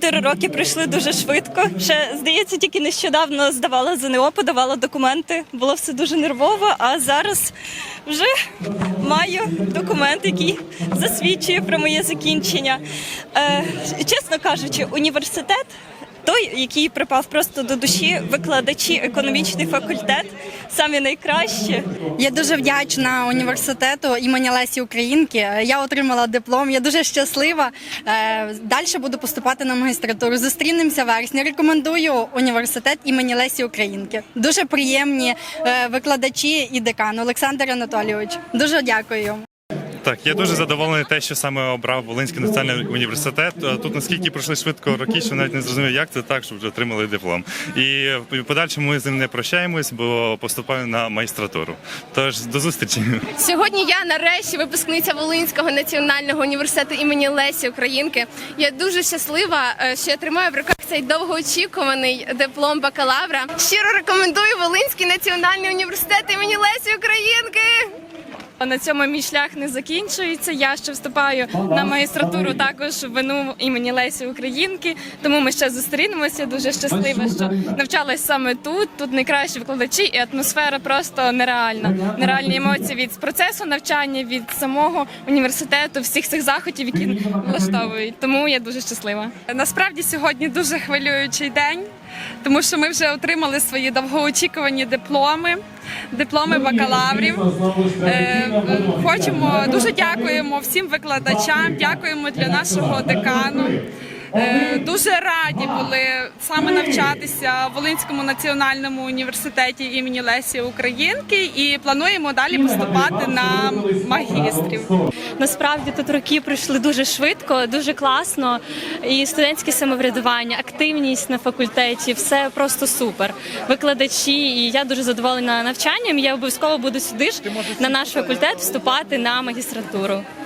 чотири роки пройшли дуже швидко. Ще здається, тільки нещодавно здавала ЗНО, подавала документи. Було все дуже нервово. А зараз вже маю документ, який засвідчує про моє закінчення. Е, чесно кажучи, університет. Той, який припав просто до душі, викладачі, економічний факультет, самі найкращі. Я дуже вдячна університету імені Лесі Українки. Я отримала диплом. Я дуже щаслива. Далі буду поступати на магістратуру. Зустрінемося в вересні. Рекомендую університет імені Лесі Українки. Дуже приємні е, викладачі і декан Олександр Анатолійович. Дуже дякую. Так, я дуже задоволений те, що саме обрав Волинський національний університет. Тут наскільки пройшли швидко роки, що навіть не зрозумів, як це так, що вже отримали диплом. І в подальшому ми з ним не прощаємось, бо поступаю на магістратуру. Тож до зустрічі. Сьогодні я нарешті випускниця Волинського національного університету імені Лесі Українки. Я дуже щаслива, е, що я тримаю в руках цей довгоочікуваний диплом бакалавра. Щиро рекомендую Волинський національний університет імені Лесі Українки. На цьому мій шлях не закінчується. Я ще вступаю на магістратуру також в ВНУ імені Лесі Українки. Тому ми ще зустрінемося. Дуже щаслива, що навчалась саме тут. Тут найкращі викладачі, і атмосфера просто нереальна. Нереальні емоції від процесу навчання, від самого університету, всіх цих заходів, які влаштовують. Тому я дуже щаслива. Насправді сьогодні дуже хвилюючий день, тому що ми вже отримали свої довгоочікувані дипломи, дипломи бакалаврів. Е, Хочемо дуже дякуємо всім викладачам, дякуємо для нашого декану. Е, Дуже раді були саме навчатися в Волинському національному університеті імені Лесі Українки і плануємо далі поступати на магістрів. Насправді тут роки пройшли дуже швидко, дуже класно. І студентське самоврядування, активність на факультеті, все просто супер. Викладачі, і я дуже задоволена навчанням. Я обов'язково буду сюди ж на наш факультет вступати на магістратуру.